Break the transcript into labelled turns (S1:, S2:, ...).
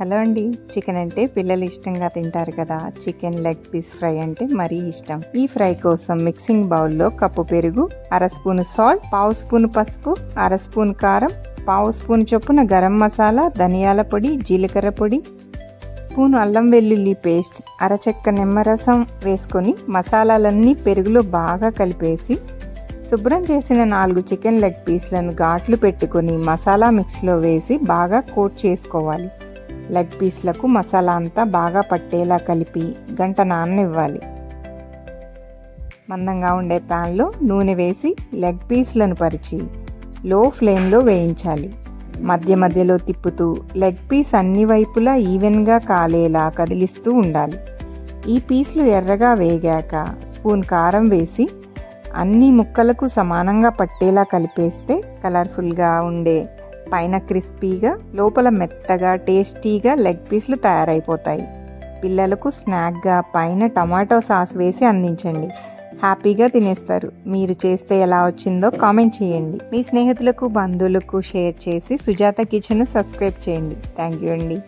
S1: Hello అండి. Chicken అంటే పిల్లలు ఇష్టంగా తింటారు కదా. చికెన్ లెగ్ పీస్ ఫ్రై అంటే మరీ ఇష్టం. ఈ ఫ్రై కోసం మిక్సింగ్ బౌల్లో కప్పు పెరుగు అర స్పూన్ సాల్ట్ పావు స్పూన్ పసుపు అర స్పూన్ కారం పావు స్పూన్ చొప్పున గరం మసాలా ధనియాల పొడి జీలకర్ర పొడి స్పూన్ అల్లం వెల్లుల్లి పేస్ట్ అరచెక్క నిమ్మరసం వేసుకొని మసాలాలన్నీ పెరుగులో బాగా కలిపేసి శుభ్రం చేసిన నాలుగు చికెన్ లెగ్ పీస్లను ఘాట్లు పెట్టుకొని మసాలా మిక్స్లో వేసి బాగా కోట్ చేసుకోవాలి. లెగ్ పీస్లకు మసాలా అంతా బాగా పట్టేలా కలిపి గంట నాననివ్వాలి. మందంగా ఉండే ప్యాన్లో నూనె వేసి లెగ్ పీస్లను పరిచి లో ఫ్లేమ్లో వేయించాలి. మధ్య మధ్యలో తిప్పుతూ లెగ్ పీస్ అన్ని వైపులా ఈవెన్గా కాలేలా కదిలిస్తూ ఉండాలి. ఈ పీస్లు ఎర్రగా వేగాక స్పూన్ కారం వేసి అన్ని ముక్కలకు సమానంగా పట్టేలా కలిపేస్తే కలర్ఫుల్గా ఉండే పైన క్రిస్పీగా లోపల మెత్తగా టేస్టీగా లెగ్ పీస్లు తయారైపోతాయి. పిల్లలకు స్నాక్గా పైన టమాటో సాస్ వేసి అందించండి. హ్యాపీగా తినేస్తారు. మీరు చేస్తే ఎలా వచ్చిందో కామెంట్ చేయండి. మీ స్నేహితులకు బంధువులకు షేర్ చేసి సుజాత కిచెన్ సబ్స్క్రైబ్ చేయండి. థ్యాంక్ యూ అండి.